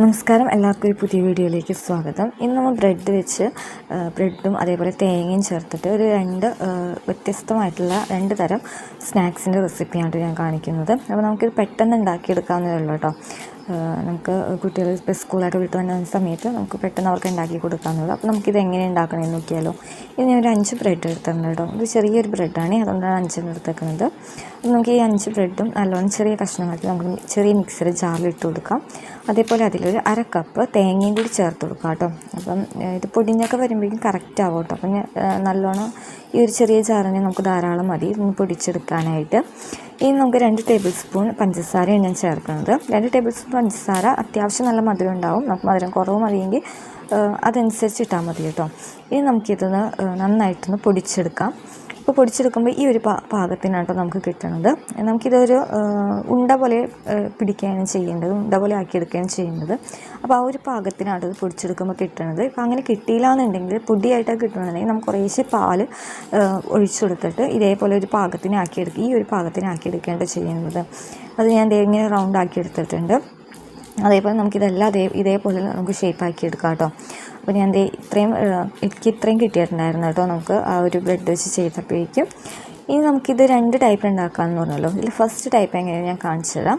നമസ്കാരം എല്ലാവർക്കും ഒരു പുതിയ വീഡിയോയിലേക്ക് സ്വാഗതം. ഇന്ന് നമ്മൾ ബ്രെഡ് വെച്ച് ബ്രെഡും അതേപോലെ തേങ്ങയും ചേർത്തിട്ട് ഒരു രണ്ട് വ്യത്യസ്തമായിട്ടുള്ള രണ്ട് തരം സ്നാക്സിന്റെ റെസിപ്പിയാണ് ഞാൻ കാണിക്കുന്നത്. അപ്പോൾ നമുക്കിത് പെട്ടെന്ന് ഉണ്ടാക്കിയെടുക്കാവുന്നതേ ഉള്ളൂ കേട്ടോ. നമുക്ക് കുട്ടികൾ ഇപ്പോൾ സ്കൂളൊക്കെ വിട്ട് വന്ന സമയത്ത് നമുക്ക് പെട്ടെന്ന് അവർക്ക് ഉണ്ടാക്കി കൊടുക്കാമെന്നുള്ളത് അപ്പോൾ നമുക്കിത് എങ്ങനെ ഉണ്ടാക്കണമെന്ന് നോക്കിയാലോ. ഇത് ഞാൻ ഒരു അഞ്ച് ബ്രെഡ് എടുത്തിട്ടുണ്ട് കേട്ടോ ഇത് ചെറിയൊരു ബ്രെഡാണ്. അതുകൊണ്ടാണ് അഞ്ചെണ്ണം എടുത്തേക്കുന്നത്. നമുക്ക് ഈ അഞ്ച് ബ്രെഡും നല്ലോണം ചെറിയ കഷ്ണമാക്കി നമുക്ക് ചെറിയ മിക്സർ ജാറിൽ ഇട്ട് കൊടുക്കാം. അതേപോലെ അതിലൊരു അര കപ്പ് തേങ്ങയും കൂടി ചേർത്ത് കൊടുക്കാം കേട്ടോ അപ്പം ഇത് പൊടിഞ്ഞൊക്കെ വരുമ്പോഴേക്കും കറക്റ്റ് ആവും കേട്ടോ അപ്പം നല്ലോണം ഈ ഒരു ചെറിയ ജാറിനെ നമുക്ക് ധാരാളം മതി. ഇതൊന്ന് പൊടിച്ചെടുക്കാനായിട്ട്. ഇനി നമുക്ക് രണ്ട് ടേബിൾ സ്പൂൺ പഞ്ചസാരയാണ് ഞാൻ ചേർക്കുന്നത്. രണ്ട് ടേബിൾ സ്പൂൺ പഞ്ചസാര അത്യാവശ്യം നല്ല മധുരം ഉണ്ടാവും. നമുക്ക് മധുരം കുറവ് മതിയെങ്കിൽ അതനുസരിച്ച് ഇട്ടാൽ മതി കേട്ടോ. ഇനി നമുക്കിതൊന്ന് നന്നായിട്ടൊന്ന് പൊടിച്ചെടുക്കാം. ഇപ്പോൾ പൊടിച്ചെടുക്കുമ്പോൾ ഈ ഒരു പാ പാകത്തിനാണ് കേട്ടോ നമുക്ക് കിട്ടണത്. നമുക്കിതൊരു ഉണ്ട പോലെ പിടിക്കുകയാണ് ചെയ്യേണ്ടത് ഉണ്ട പോലെ ആക്കിയെടുക്കുകയാണ് ചെയ്യേണ്ടത്. അപ്പോൾ ആ ഒരു പാകത്തിനാണ് ഇത് പൊടിച്ചെടുക്കുമ്പോൾ കിട്ടണത്. ഇപ്പോൾ അങ്ങനെ കിട്ടിയില്ല എന്നുണ്ടെങ്കിൽ പൊടിയായിട്ടൊക്കെ കിട്ടണമെന്നുണ്ടെങ്കിൽ നമുക്ക് കുറേശ്ശെ പാൽ ഒഴിച്ചു കൊടുത്തിട്ട് ഇതേപോലെ ഒരു പാകത്തിനാക്കിയെടുക്കുക ഈ ഒരു പാകത്തിനാക്കിയെടുക്കേണ്ട ചെയ്യുന്നത് അത് ഞാൻ ഇങ്ങനെ റൗണ്ട് ആക്കി എടുത്തിട്ടുണ്ട് അതേപോലെ നമുക്കിതെല്ലാം അതേ ഇതേപോലെ നമുക്ക് ഷേപ്പാക്കി എടുക്കാം കേട്ടോ. അപ്പോൾ ഞാൻ ഇത്രയും എനിക്ക് ഇത്രയും കിട്ടിയിട്ടുണ്ടായിരുന്നു കേട്ടോ. നമുക്ക് ആ ഒരു ബ്രെഡ് വെച്ച് ചെയ്തപ്പോഴേക്കും ഇനി നമുക്കിത് രണ്ട് ടൈപ്പ് ഉണ്ടാക്കാമെന്ന് പറഞ്ഞല്ലോ. ഇതിൽ ഫസ്റ്റ് ടൈപ്പ് എങ്ങനെയാണ് ഞാൻ കാണിച്ചു തരാം.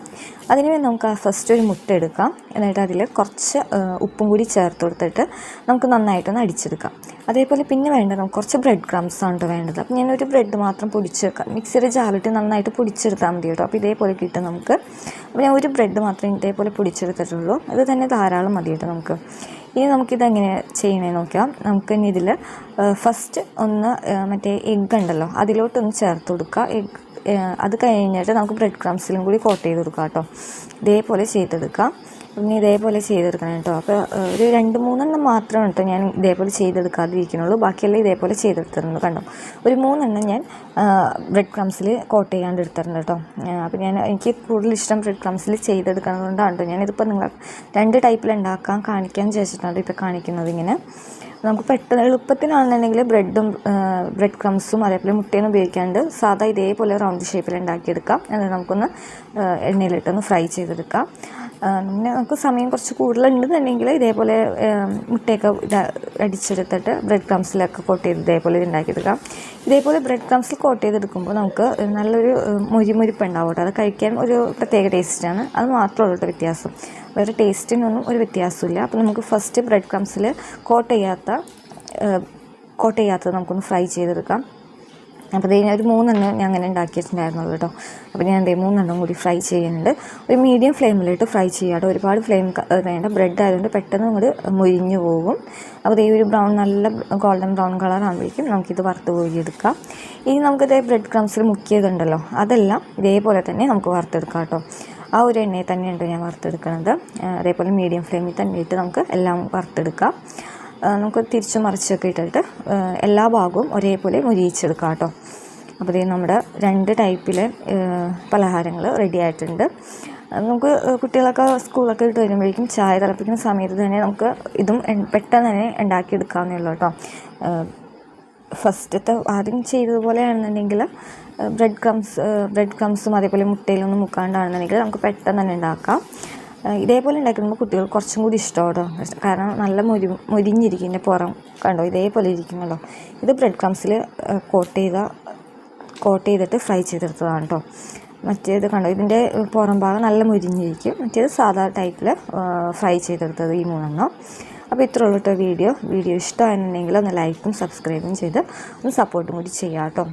അതിന് നമുക്ക് ആ ഫസ്റ്റ് ഒരു മുട്ട എടുക്കാം. എന്നിട്ട് അതിൽ കുറച്ച് ഉപ്പും കൂടി ചേർത്ത് കൊടുത്തിട്ട് നമുക്ക് നന്നായിട്ടൊന്ന് അടിച്ചെടുക്കാം. അതേപോലെ പിന്നെ വേണ്ടത് നമുക്ക് കുറച്ച് ബ്രെഡ് ക്രംസ് ആണ് വേണ്ടത്. അപ്പോൾ ഞാനൊരു ബ്രെഡ് മാത്രം പൊടിച്ചെടുക്കാം മിക്സിയുടെ ജാറിട്ട് നന്നായിട്ട് പൊടിച്ചെടുത്താൽ മതി കേട്ടോ. അപ്പോൾ ഇതേപോലെ കിട്ടും നമുക്ക്. അപ്പോൾ ഞാൻ ഒരു ബ്രെഡ് മാത്രമേ ഇതേപോലെ പൊടിച്ചെടുത്തിട്ടുള്ളൂ. അത് തന്നെ ധാരാളം മതി കേട്ടോ നമുക്ക്. ഇനി നമുക്കിത് എങ്ങനെ ചെയ്യണേ നോക്കാം നമുക്ക് ഇനി ഇതിൽ ഫസ്റ്റ് ഒന്ന് മറ്റേ എഗ്ഗ് ഉണ്ടല്ലോ അതിലോട്ടൊന്ന് ചേർത്ത് കൊടുക്കുക. എഗ്ഗ് അത് കഴിഞ്ഞിട്ട് നമുക്ക് ബ്രെഡ് ക്രംസിലും കൂടി കോട്ട് ചെയ്ത് കൊടുക്കാം കേട്ടോ. ഇതേപോലെ ചെയ്തെടുക്കാം പിന്നെ ഇതേപോലെ ചെയ്തെടുക്കണം കേട്ടോ. അപ്പോൾ ഒരു രണ്ട് മൂന്നെണ്ണം മാത്രം കേട്ടോ ഞാൻ ഇതേപോലെ ചെയ്തെടുക്കാതിരിക്കുന്നുള്ളൂ. ബാക്കിയെല്ലാം ഇതേപോലെ ചെയ്തെടുത്തിട്ടുണ്ട് കണ്ടോ. ഒരു മൂന്നെണ്ണം ഞാൻ ബ്രെഡ് ക്രംസിൽ കോട്ട് ചെയ്യാണ്ട് എടുത്തിട്ടുണ്ട് കേട്ടോ. അപ്പോൾ ഞാൻ എനിക്ക് കൂടുതൽ ഇഷ്ടം ബ്രെഡ് ക്രംസിൽ ചെയ്തെടുക്കുന്നത് കൊണ്ടാണ് കേട്ടോ. ഞാനിതിപ്പോൾ നിങ്ങൾ രണ്ട് ടൈപ്പിൽ ഉണ്ടാക്കാൻ കാണിക്കാൻ വിചാരിച്ചിട്ടാണ് ഇപ്പോൾ കാണിക്കുന്നത് ഇങ്ങനെ. നമുക്ക് പെട്ടെന്ന് എളുപ്പത്തിനാണെന്നുണ്ടെങ്കിൽ ബ്രെഡും ബ്രെഡ് ക്രംസും അതേപോലെ മുട്ടയൊന്നും ഉപയോഗിക്കാണ്ട് സാധാ ഇതേപോലെ റൗണ്ട് ഷേപ്പിൽ ഉണ്ടാക്കിയെടുക്കാം. എന്നിട്ട് നമുക്കൊന്ന് എണ്ണയിലിട്ടൊന്ന് ഫ്രൈ ചെയ്തെടുക്കാം. പിന്നെ നമുക്ക് സമയം കുറച്ച് കൂടുതലുണ്ടെന്നുണ്ടെങ്കിൽ ഇതേപോലെ മുട്ടയൊക്കെ അടിച്ചെടുത്തിട്ട് ബ്രെഡ് ക്രംസിലൊക്കെ കോട്ട് ചെയ്ത് ഇതേപോലെ ഇത് ഉണ്ടാക്കിയെടുക്കാം. ഇതേപോലെ ബ്രെഡ് ക്രംസിൽ കോട്ട് ചെയ്തെടുക്കുമ്പോൾ നമുക്ക് നല്ലൊരു മുരിമുരിപ്പ് ഉണ്ടാവും കേട്ടോ. അത് കഴിക്കാൻ ഒരു പ്രത്യേക ടേസ്റ്റാണ് അത് മാത്രമേ ഉള്ളൂ വ്യത്യാസം. വേറെ ടേസ്റ്റിനൊന്നും ഒരു വ്യത്യാസമില്ല അപ്പോൾ നമുക്ക് ഫസ്റ്റ് ബ്രെഡ് ക്രംസിൽ കോട്ട് ചെയ്യാത്ത കോട്ട് ചെയ്യാത്തത് നമുക്കൊന്ന് ഫ്രൈ ചെയ്തെടുക്കാം. അപ്പോൾ ഇതിന് ഒരു മൂന്നെണ്ണം ഞാൻ അങ്ങനെ ഉണ്ടാക്കിയിട്ടുണ്ടായിരുന്നുള്ളൂ കേട്ടോ. അപ്പോൾ ഞാൻ ദേ മൂന്നെണ്ണം കൂടി ഫ്രൈ ചെയ്യുന്നുണ്ട്. ഒരു മീഡിയം ഫ്ലെയിമിലിട്ട് ഫ്രൈ ചെയ്യാട്ടോ ഒരുപാട് ഫ്ലെയിം വേണ്ട ബ്രെഡ് ആയതുകൊണ്ട് പെട്ടെന്ന് അങ്ങോട്ട് മുരിഞ്ഞു പോകും. അപ്പോൾ ഈ ഒരു ബ്രൗൺ നല്ല ഗോൾഡൻ ബ്രൗൺ കളർ ആകുമ്പോഴേക്കും നമുക്കിത് വറുത്ത് കോരിയെടുക്കാം. ഇനി നമുക്കിത് ബ്രെഡ് ക്രംസിൽ മുക്കിയതുണ്ടല്ലോ അതെല്ലാം ഇതേപോലെ തന്നെ നമുക്ക് വറുത്തെടുക്കാം കേട്ടോ. ആ ഒരു എണ്ണയിൽ തന്നെയുണ്ട് ഞാൻ വറുത്തെടുക്കുന്നത് അതേപോലെ മീഡിയം ഫ്ലെയിമിൽ തന്നെ ഇട്ട് നമുക്ക് എല്ലാം വറുത്തെടുക്കാം. നമുക്ക് തിരിച്ചു മറിച്ചൊക്കെ ഇട്ടിട്ട് എല്ലാ ഭാഗവും ഒരേപോലെ മുരിയിച്ചെടുക്കാം കേട്ടോ. അപ്പോൾ ഇത് നമ്മുടെ രണ്ട് ടൈപ്പിലെ പലഹാരങ്ങൾ റെഡി ആയിട്ടുണ്ട്. നമുക്ക് കുട്ടികളൊക്കെ സ്കൂളൊക്കെ ഇട്ട് വരുമ്പോഴേക്കും ചായ തിളപ്പിക്കുന്ന സമയത്ത് തന്നെ നമുക്ക് ഇതും പെട്ടെന്ന് തന്നെ ഉണ്ടാക്കിയെടുക്കാവുന്നേ ഉള്ളൂ കേട്ടോ. ഫസ്റ്റത്തെ ആദ്യം ചെയ്തതുപോലെയാണെന്നുണ്ടെങ്കിൽ ബ്രെഡ് ക്രംസ് ബ്രെഡ് ക്രംസും അതേപോലെ മുട്ടയിലൊന്നും മുക്കാണ്ടാണെന്നുണ്ടെങ്കിൽ നമുക്ക് പെട്ടെന്ന് തന്നെ ഉണ്ടാക്കാം. ഇതേപോലെ ഉണ്ടാക്കുമ്പോൾ കുട്ടികൾ കുറച്ചും കൂടി ഇഷ്ടമാട്ടോ. കാരണം നല്ല മൊരി എന്റെ പുറം. കണ്ടോ? ഇതേപോലെ ഇരിക്കുന്നുണ്ടോ ഇത് ബ്രെഡ് ക്രംസിൽ കോട്ട് ചെയ്ത കോട്ട് ചെയ്തിട്ട് ഫ്രൈ ചെയ്തെടുത്തതാണ് കേട്ടോ മറ്റേത് കണ്ടോ? ഇതിന്റെ പുറം ഭാഗം നല്ല മുരിഞ്ഞിരിക്കും. മറ്റേത് സാധാ ടൈപ്പിൽ ഫ്രൈ ചെയ്തെടുത്തത് ഈ മൂന്നെണ്ണം. അപ്പോൾ ഇത്ര ഉള്ളൂ കേട്ടോ വീഡിയോ. വീഡിയോ ഇഷ്ടമായിരുന്നുണ്ടെങ്കിൽ ഒന്ന് ലൈക്കും സബ്സ്ക്രൈബും ചെയ്ത് ഒന്ന് സപ്പോർട്ടും കൂടി ചെയ്യാം കേട്ടോ